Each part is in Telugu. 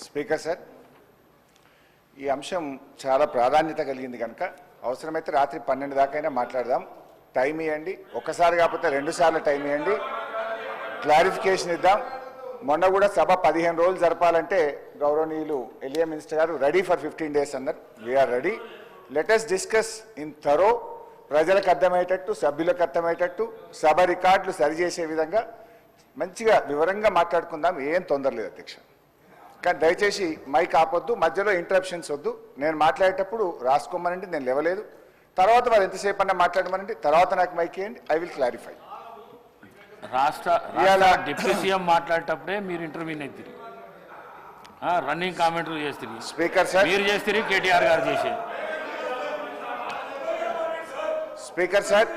స్పీకర్ సార్ ఈ అంశం చాలా ప్రాధాన్యత కలిగింది కనుక అవసరమైతే రాత్రి పన్నెండు దాకైనా మాట్లాడదాం. టైం ఇవ్వండి ఒక్కసారి కాకపోతే రెండు సార్లు టైం ఇవ్వండి క్లారిఫికేషన్ ఇద్దాం. మొన్న కూడా సభ పదిహేను రోజులు జరపాలంటే గౌరవనీయులు ఎలియా మినిస్టర్ గారు రెడీ ఫర్ ఫిఫ్టీన్ డేస్ అన్నారు. We are ready latest discuss in thorough ప్రజలకు అర్థమయ్యేటట్టు సభ్యులకు అర్థమయ్యేటట్టు సభ రికార్డులు సరిచేసే విధంగా మంచిగా వివరంగా మాట్లాడుకుందాం. ఏం తొందర లేదు అధ్యక్ష. కానీ దయచేసి మైక్ ఆపొద్దు మధ్యలో ఇంటరప్షన్స్ వద్దు. నేను మాట్లాడేటప్పుడు రాసుకోమనండి నేను లేవలేదు. తర్వాత వారు ఎంతసేపు అన్నా మాట్లాడమనండి తర్వాత నాకు మైక్ ఇవ్వండి ఐ విల్ క్లారిఫై. రాష్ట్ర డిప్యూటీ సీఎం మాట్లాడేటప్పుడే మీరు ఇంటర్వ్యూని ఎత్తిరి రన్నింగ్ కామెంటరీ చేస్తుంది స్పీకర్ సార్ మీరు చేస్తారు కేటీఆర్ గారు చేసేది. స్పీకర్ సార్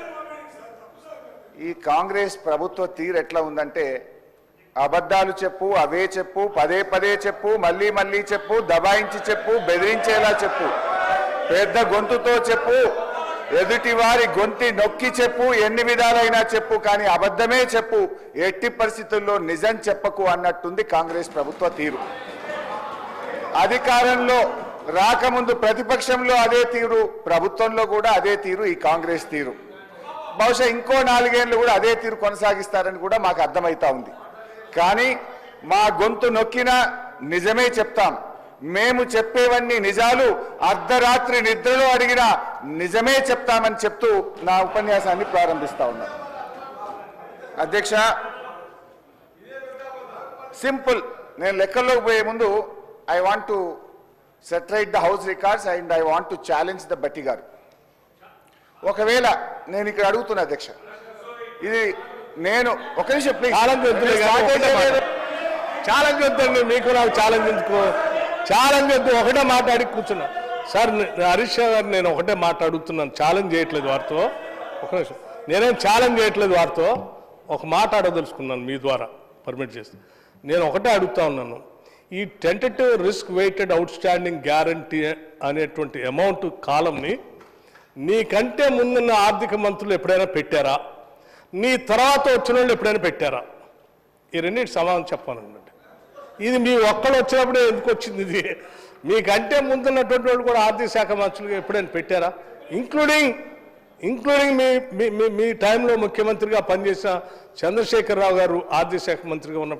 ఈ కాంగ్రెస్ ప్రభుత్వ తీరు ఎట్లా ఉందంటే అబద్ధాలు చెప్పు అవే చెప్పు పదే పదే చెప్పు మళ్ళీ మళ్ళీ చెప్పు దబాయించి చెప్పు బెదిరించేలా చెప్పు. పెద్ద గొంతుతో చెప్పు ఎదుటి వారి గొంతి నొక్కి చెప్పు ఎన్ని విధాలైనా చెప్పు కానీ అబద్ధమే చెప్పు. ఎట్టి పరిస్థితుల్లో నిజం చెప్పకు అన్నట్టుంది కాంగ్రెస్ ప్రభుత్వ తీరు. అధికారంలో రాకముందు ప్రతిపక్షంలో అదే తీరు ప్రభుత్వంలో కూడా అదే తీరు ఈ కాంగ్రెస్ తీరు. బహుశా ఇంకో నాలుగేళ్ళు కూడా అదే తీరు కొనసాగిస్తారని కూడా మాకు అర్థమవుతా ఉంది. కానీ మా గొంతు నొక్కినా నిజమే చెప్తాం. మేము చెప్పేవన్నీ నిజాలు అర్ధరాత్రి నిద్రలో అడిగినా నిజమే చెప్తామని చెప్తూ నా ఉపన్యాసాన్ని ప్రారంభిస్తా ఉన్నా. అధ్యక్ష సింపుల్. నేను లెక్కల్లోకి పోయే ముందు I want to set right the house records and I want to challenge the Bhatti గారు. ఒకవేళ నేను ఇక్కడ అడుగుతున్నా అధ్యక్ష ఇది నేను ఒక నిమిషం ప్లీజ్ ఛాలెంజ్ వద్దండి మీకు నాకు ఛాలెంజ్ ఎందుకు? ఛాలెంజ్ వద్దు ఒకటే మాట్లాడి కూర్చున్నా. సార్ హరీష్ గారు నేను ఒకటే మాట అడుగుతున్నాను ఛాలెంజ్ చేయట్లేదు వారితో. ఒక నిమిషం. నేనేం ఛాలెంజ్ చేయట్లేదు వారితో. ఒక మాట అడగదలుచుకున్నాను మీ ద్వారా. పర్మిట్ చేసి నేను ఒకటే అడుగుతా ఉన్నాను. ఈ tentative risk weighted outstanding guarantee అనేటువంటి అమౌంట్ కాలంని నీకంటే ముందున్న ఆర్థిక మంత్రులు ఎప్పుడైనా పెట్టారా? నీ తర్వాత వచ్చిన వాళ్ళు ఎప్పుడైనా పెట్టారా? ఈ రెండింటి సమాధానం చెప్పానండి ఇది మీ ఒక్కళ్ళు వచ్చినప్పుడే ఎందుకు వచ్చింది ఇది? మీకంటే ముందున్నటువంటి వాళ్ళు కూడా ఆర్థిక శాఖ మంత్రులుగా ఎప్పుడైనా పెట్టారా? ఇంక్లూడింగ్ ఇంక్లూడింగ్ మీ మీ మీ టైంలో ముఖ్యమంత్రిగా పనిచేసిన చంద్రశేఖరరావు గారు ఆర్థిక శాఖ మంత్రిగా ఉన్న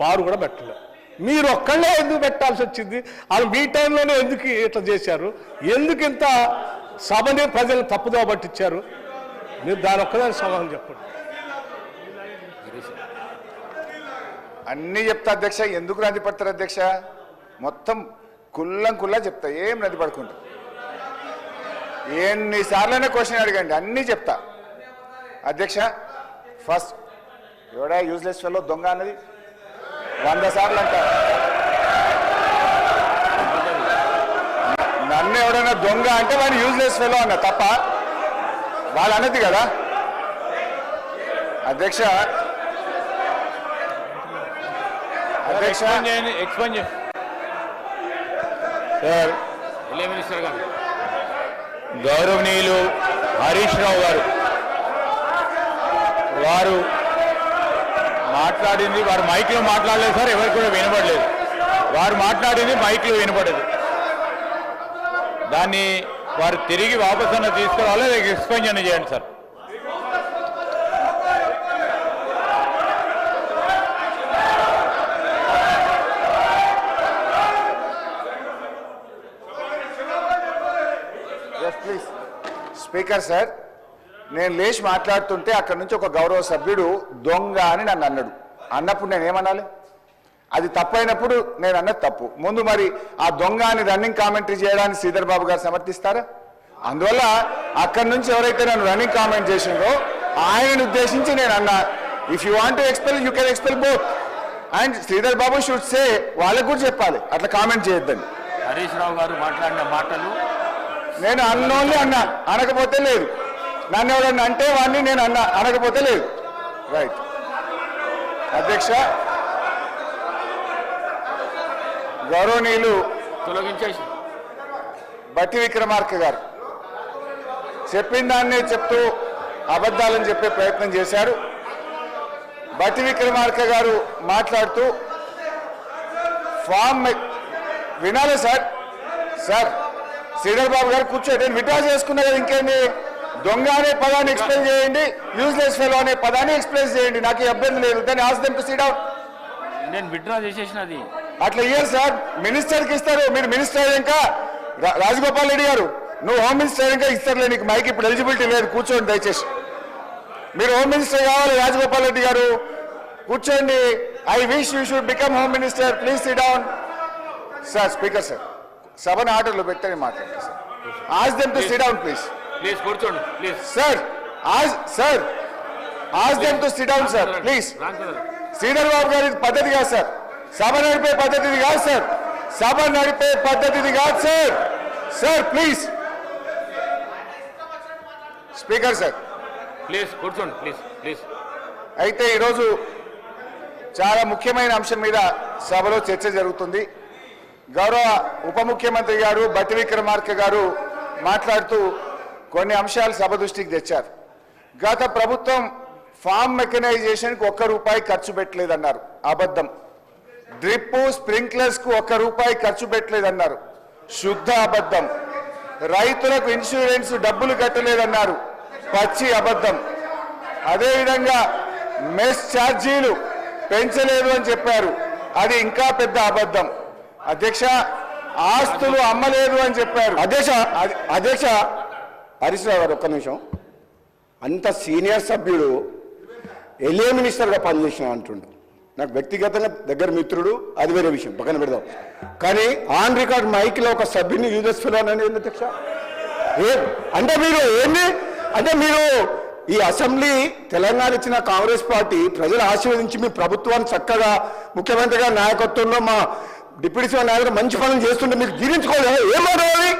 వారు కూడా పెట్టలేదు. మీరు ఒక్కళ్ళే ఎందుకు పెట్టాల్సి వచ్చింది? వాళ్ళు మీ టైంలోనే ఎందుకు ఇట్లా చేశారు? ఎందుకు ఇంత సభని ప్రజలు తప్పుదో పట్టించారు? మీరు దాని ఒక్కదాని సమాధానం చెప్పండి. అన్నీ చెప్తా అధ్యక్ష. ఎందుకు రంది పడతారు అధ్యక్ష? మొత్తం కుల్లం కుల్లా చెప్తా. ఏం రంది పడకుండా? ఎన్నిసార్లైనా క్వశ్చన్ అడగండి. అన్నీ చెప్తా. అధ్యక్ష ఫస్ట్ ఎవడా యూజ్లెస్ ఫెలో దొంగ అన్నది? వంద సార్లు అంటారు నన్ను ఎవడైనా దొంగ అంటే వాడిని యూజ్లెస్ ఫెలో అన్న తప్ప వాళ్ళు అన్నది కదా. అధ్యక్ష. అధ్యక్ష. Explain sir. ఎల్ఏ మినిస్టర్ గారు. గౌరవనీయులు హరీష్ రావు గారు. వారు మాట్లాడింది వారు మైక్లో మాట్లాడలేదు సార్ ఎవరికి కూడా వినపడలేదు. వారు మాట్లాడింది మైక్లో వినపడదు. దాన్ని వారు తిరిగి వాపస్ తీసుకురావాలి లేక ఎక్స్ప్లెయిన్ చేయండి sir. Yes please speaker sir నేను లేచి మాట్లాడుతుంటే అక్కడ నుంచి ఒక గౌరవ సభ్యుడు దొంగ అని నన్ను అన్నాడు. అన్నప్పుడు నేను ఏమనాలి? అది తప్పైనప్పుడు నేను అన్నది తప్పు. ముందు మరి ఆ దొంగ అని రన్నింగ్ కామెంటరీ చేయడానికి శ్రీధర్ బాబు గారు సమర్థిస్తారా? అందువల్ల అక్కడి నుంచి ఎవరైతే నన్ను రన్నింగ్ కామెంట్ చేసిండ్రో ఆయనను ఉద్దేశించి నేను అన్నా if you want to expel you can expel both and Sridhar Babu should say వాళ్ళకు కూడా చెప్పాలి. అట్లా కామెంట్ చేయొద్దని. హరీష్ రావు గారు మాట్లాడిన మాటలు నేను అన్నోన్లీ అన్నా అనకపోతే లేదు. నన్ను ఎవడన్నా అంటే వాడిని నేను అన్నా అనకపోతే లేదు. రైట్ అధ్యక్ష గౌరవనీయులు తొలగించేసి. బట్టి విక్రమార్క గారు చెప్పిన దాన్నే చెప్తూ అబద్ధాలని చెప్పే ప్రయత్నం చేశారు. బట్టి విక్రమార్క గారు మాట్లాడుతూ ఫామ్ వినాలి సార్ సార్ శ్రీధర్ బాబు గారు కూర్చో నేను విడ్రా చేసుకున్నా కదా ఇంకేంది? దొంగ అనే పదాన్ని ఎక్స్ప్లెయిన్ చేయండి యూజ్లెస్ ఫెలో అనే పదాన్ని ఎక్స్ప్లెయిన్ చేయండి. నాకు ఈ ఇబ్బంది లేదు. దాన్ని ask them to seat out నేను విత్డ్రా చేసేసినది. అట్లా ఇయ్యారు సార్. మినిస్టర్కి ఇస్తారు. మీరు మినిస్టర్ రా- రాజగోపాల్ రెడ్డి గారు. నువ్వు హోమ్ మినిస్టర్ ఇంకా ఇస్తారులే నీకు మైక్ ఇప్పుడు ఎలిజిబిలిటీ లేదు. కూర్చోండి దయచేసి. మీరు హోమ్ మినిస్టర్ కావాలి రాజగోపాల్ రెడ్డి గారు. కూర్చోండి. I wish you should become home minister. Please sit down. Sir speaker sir. సభను ఆర్డర్లో పెట్టని మాట్లాడండి sir. Ask them to sit down please please కూర్చోండి please. Sir ask sir. Ask them to sit down sir please Sridhar Babu గారి పద్ధతి కాదు సార్. సభ నడిపే పద్ధతి ఇది కాదు సార్. సభ నడిపే పద్ధతి ఇది కాదు sir. Sir please. Speaker sir. Please కూర్చోండి ప్లీజ్ ప్లీజ్. అయితే ఈరోజు చాలా ముఖ్యమైన అంశం మీద సభలో చర్చ జరుగుతుంది. గౌరవ ఉప ముఖ్యమంత్రి గారు బట్టి విక్రమార్క గారు మాట్లాడుతూ కొన్ని అంశాలు సభ దృష్టికి తెచ్చారు. గత ప్రభుత్వం ఫామ్ మెకనైజేషన్కి ఒక్క రూపాయి ఖర్చు పెట్టలేదన్నారు. అబద్ధం. డ్రిప్ స్ప్రింక్లర్స్కు ఒక్క రూపాయి ఖర్చు పెట్టలేదన్నారు. శుద్ధ అబద్ధం. రైతులకు ఇన్సూరెన్స్ డబ్బులు కట్టలేదన్నారు. పచ్చి అబద్ధం. అదేవిధంగా మెస్ ఛార్జీలు పెంచలేదు అని చెప్పారు. అది ఇంకా పెద్ద అబద్ధం. అధ్యక్ష ఆస్తులు అమ్మలేదు అని చెప్పారు. అధ్యక్ష! అధ్యక్ష! హరీష్ రావు గారు ఒక్క నిమిషం. అంత సీనియర్ సభ్యుడు ఎల్ఏ మినిస్టర్గా పనిచేసిన అంటుండు. నాకు వ్యక్తిగతంగా దగ్గర మిత్రుడు అది వేరే విషయం పక్కన పెడదాం. కానీ ఆన్ రికార్డ్ మైక్లో ఒక సభ్యుని యూజెస్ ఫిల్ అనేది అధ్యక్ష? అంటే మీరు ఏంది? అంటే మీరు ఈ అసెంబ్లీ తెలంగాణ ఇచ్చిన కాంగ్రెస్ పార్టీ ప్రజలు ఆశీర్వదించి మీ ప్రభుత్వాన్ని చక్కగా ముఖ్యమంత్రిగా నాయకత్వంలో మా డిప్యూటీ సీఎం నాయకుడు మంచి పనులు చేస్తుంటే మీకు జీర్ణించుకోలేదు ఏమవుతుంది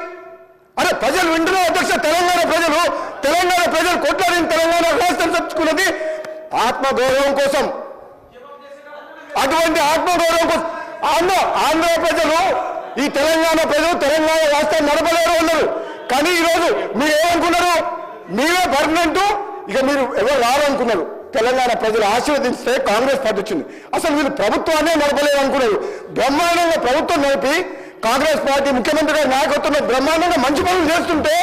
అరే ప్రజలు వింటున్నారు అధ్యక్ష తెలంగాణ ప్రజలు. తెలంగాణ ప్రజలు కొట్లాడిన తెలంగాణ రాష్ట్రం తెచ్చుకున్నది ఆత్మగౌరవం కోసం. అటువంటి ఆత్మగౌరవం కోసం ఆంధ్ర ఆంధ్ర ప్రజలు ఈ తెలంగాణ ప్రజలు తెలంగాణ రాష్ట్రం నడపలేరు అన్నారు. కానీ ఈరోజు మీరు ఏమనుకున్నారు మీరే పర్మనెంట్ ఇక మీరు ఎవరు రారనుకున్నారు. తెలంగాణ ప్రజలు ఆశీర్వదిస్తే కాంగ్రెస్ పార్టీ వచ్చింది. అసలు వీళ్ళు ప్రభుత్వాన్నే నడపలేరు అనుకున్నారు బ్రహ్మాండంగా ప్రభుత్వం నడిపి కాంగ్రెస్ పార్టీ ముఖ్యమంత్రి గారి నాయకత్వంలో బ్రహ్మాండంగా మంచి పనులు చేస్తుంటే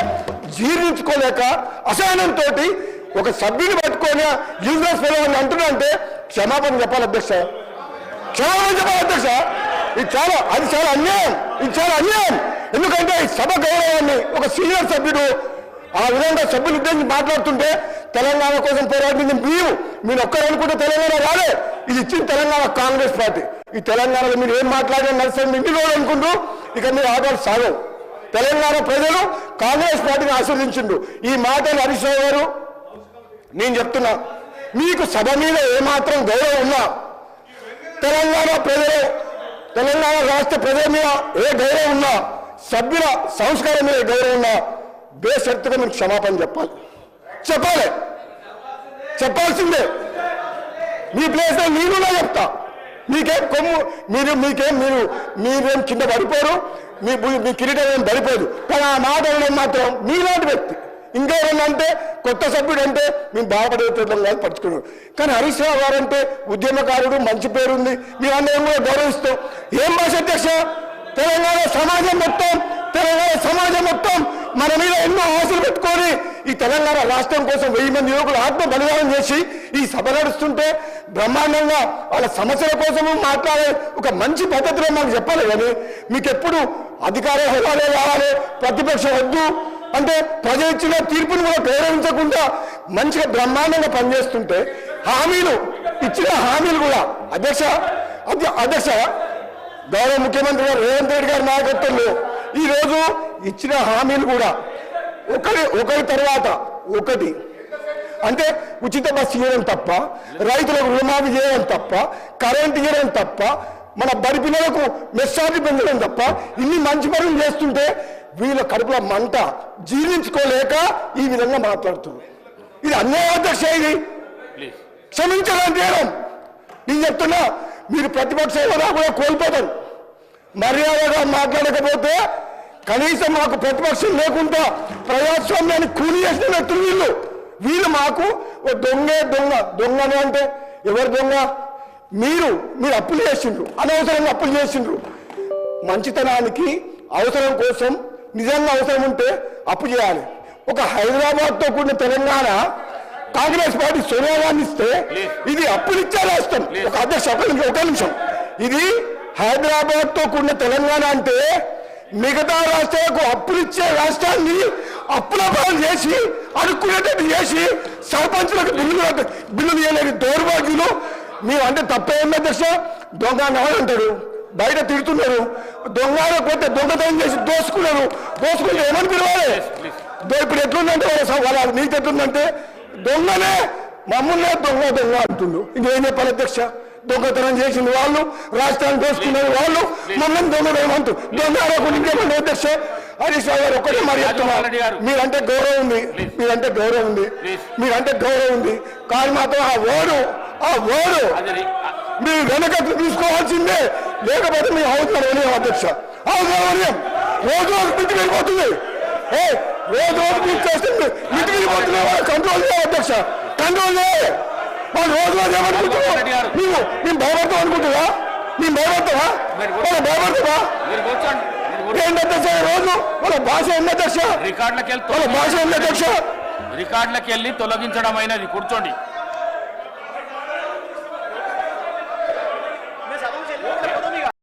జీర్ణించుకోలేక అసహనంతో ఒక సభ్యుని పట్టుకొని యూజ్లెస్ ఫెలో అని అంటున్నా క్షమాపణ చెప్పాలి అధ్యక్ష. చాలా చెప్పాలి అధ్యక్ష. ఇది చాలా అది చాలా అన్యాయం. ఇది చాలా అన్యాయం. ఎందుకంటే ఈ సభ గౌరవాన్ని ఒక సీనియర్ సభ్యుడు ఆ విధంగా సభ్యులు ఉద్దేశించి మాట్లాడుతుంటే తెలంగాణ కోసం పోరాడింది మీరు మీరు ఒక్కరు అనుకుంటే తెలంగాణ రాలే. ఇది ఇచ్చింది తెలంగాణ కాంగ్రెస్ పార్టీ. ఈ తెలంగాణలో మీరు ఏం మాట్లాడినా నడుస్తుంది ఇంటి రోజు అనుకుంటూ ఇక మీరు ఆధార్ సాగవు. తెలంగాణ ప్రజలు కాంగ్రెస్ పార్టీని ఆశీర్వదించిండు ఈ మాటలు హరీష్ గారు నేను చెప్తున్నా మీకు సభ మీద ఏమాత్రం గౌరవం ఉన్నా తెలంగాణ ప్రజలు తెలంగాణ రాష్ట్ర ప్రజల మీద ఏ గౌరవం ఉన్నా సభ్యుల సంస్కారం మీద గౌరవం ఉన్నా బేషరతుగా మీకు క్షమాపణ చెప్పాలి. చెప్పాలి. చెప్పాల్సిందే. మీ ప్లేస్ మీరు చెప్తా. మీకేం కొమ్ము మీరు మీకేం మీరు మీరేం కింద పడిపోరు మీ మీ కిరీటం ఏం పడిపోదు. కానీ ఆ మాట మాత్రం మీలాంటి వ్యక్తి ఇంకెవరన్నా అంటే కొత్త సభ్యుడు అంటే మేము బాధపడేటట్లం కాదు పట్టుకున్నాడు కానీ హరీష్ రావు గారు అంటే ఉద్యమకారుడు మంచి పేరుంది. మేమందరం కూడా గౌరవిస్తాం. ఏం భాష అధ్యక్ష? తెలంగాణ సమాజం మొత్తం తెలంగాణ సమాజం మొత్తం మన మీద ఎన్నో ఆశలు పెట్టుకొని ఈ తెలంగాణ రాష్ట్రం కోసం వెయ్యి మంది యువకులు ఆత్మ బలిదానం చేసి ఈ సభ నడుస్తుంటే బ్రహ్మాండంగా వాళ్ళ సమస్యల కోసము మాట్లాడే ఒక మంచి పద్ధతిలో మాకు చెప్పాలి కానీ మీకు ఎప్పుడు అధికార హోదాలే కావాలి ప్రతిపక్షం వద్దు అంటే ప్రజలు ఇచ్చిన తీర్పును కూడా ప్రేరేపించకుండా మంచిగా బ్రహ్మాండంగా పనిచేస్తుంటే హామీలు ఇచ్చిన హామీలు కూడా. అధ్యక్ష అధ్యక్ష గౌరవ ముఖ్యమంత్రి గారు రేవంత్ రెడ్డి గారి నాయకత్వంలో ఈ రోజు ఇచ్చిన హామీలు కూడా. ఒకరి ఒకరి తర్వాత ఒకటి. అంటే ఉచిత బస్సు ఇవ్వడం తప్ప రైతులకు రుణమాఫీ చేయడం తప్ప కరెంట్ ఇవ్వడం తప్ప మన బడి పిల్లలకు మెస్సార్జీ పెంచడం తప్ప ఇన్ని మంచి పనులు చేస్తుంటే వీళ్ళ కడుపులో మంట జీర్ణించుకోలేక ఈ విధంగా మాట్లాడుతున్నారు. ఇది అన్యాయ అధ్యక్ష ఇది క్షమించడం చేయడం నేను చెప్తున్నా మీరు ప్రతిపక్ష హోదా కూడా కోల్పోతారు. మర్యాదగా మాట్లాడకపోతే కనీసం మాకు ప్రతిపక్షం లేకుండా ప్రజాస్వామ్యాన్ని కూలి చేసిన వ్యక్తులు వీళ్ళు. వీళ్ళు మాకు దొంగే దొంగ దొంగను అంటే ఎవరు దొంగ? మీరు మీరు అప్పులు చేసిండ్రు. అనవసరంగా అప్పులు చేసిండ్రు. మంచితనానికి అవసరం కోసం నిజంగా అవసరం ఉంటే అప్పు చేయాలి. ఒక హైదరాబాద్తో కూడిన తెలంగాణ కాంగ్రెస్ పార్టీ సోనియా గాంధీ ఇస్తే ఇది అప్పులిచ్చే రాష్ట్రం. ఒక అధ్యక్ష ఒక నిమిషం ఇది హైదరాబాద్తో కూడిన తెలంగాణ అంటే మిగతా రాష్ట్రాలకు అప్పులిచ్చే రాష్ట్రాన్ని అప్పుల పాలు చేసి అడుక్కునేటట్టు చేసి సర్పంచులకు బిల్లులు బిల్లులు ఇవ్వలేని దౌర్భాగ్యులు. మేము అంటే తప్పే అధ్యక్ష? దొంగ అంటారు బయట తిడుతున్నారు. దొంగ కొట్టే దొంగతనం చేసి దోసుకున్నారు. దోసుకుంటే ఏమని పిలవాలి? ఇప్పుడు ఎట్లుందంటే వాళ్ళ నీతి ఎట్లుందంటే దొంగనే మమ్మల్నే దొంగ దొంగ అంటుండు. ఇంకేం చెప్పాలి అధ్యక్ష? దొంగతనం చేసింది వాళ్ళు రాష్ట్రాన్ని దోసుకున్నది వాళ్ళు మమ్మల్ని దొంగ ఏమంటూ దొంగ ఇంకేమంటే అధ్యక్ష? హరీష్ రావు గారు ఒక్కటే మరి చెప్తున్నా. రాజగోపాల్ రెడ్డి గారు. మీరంటే గౌరవం ఉంది. మీరంటే గౌరవం ఉంది. మీరంటే గౌరవం ఉంది. కానీ మాత్రం ఆ ఓడు ఆ ఓడు మీరు వెనకట్లు తీసుకోవాల్సిందే. లేకపోతే మీ అవసరం వనియం అధ్యక్ష. వనియం రోజు రోజు మించి వెళ్ళిపోతుంది ఏ రోజు రోజు మీరు చేస్తుంది మించి వెళ్ళిపోతుంది కంట్రోల్ చేయాలి అధ్యక్ష. కంట్రోల్ చేయాలి. వాళ్ళు రోజు రోజు ఏమనుకుంటున్నావు నువ్వు మేము భయపడతాం అనుకుంటున్నా మేము భయపడతావా వాళ్ళు భయపడతావా. ఏంటి అధ్యక్ష రోజు? వాళ్ళ భాష ఉంది అధ్యక్ష రికార్డులకు వెళ్ళి భాష ఉంది అధ్యక్ష రికార్డులకు వెళ్ళి తొలగించడం అయినది. కూర్చోండి.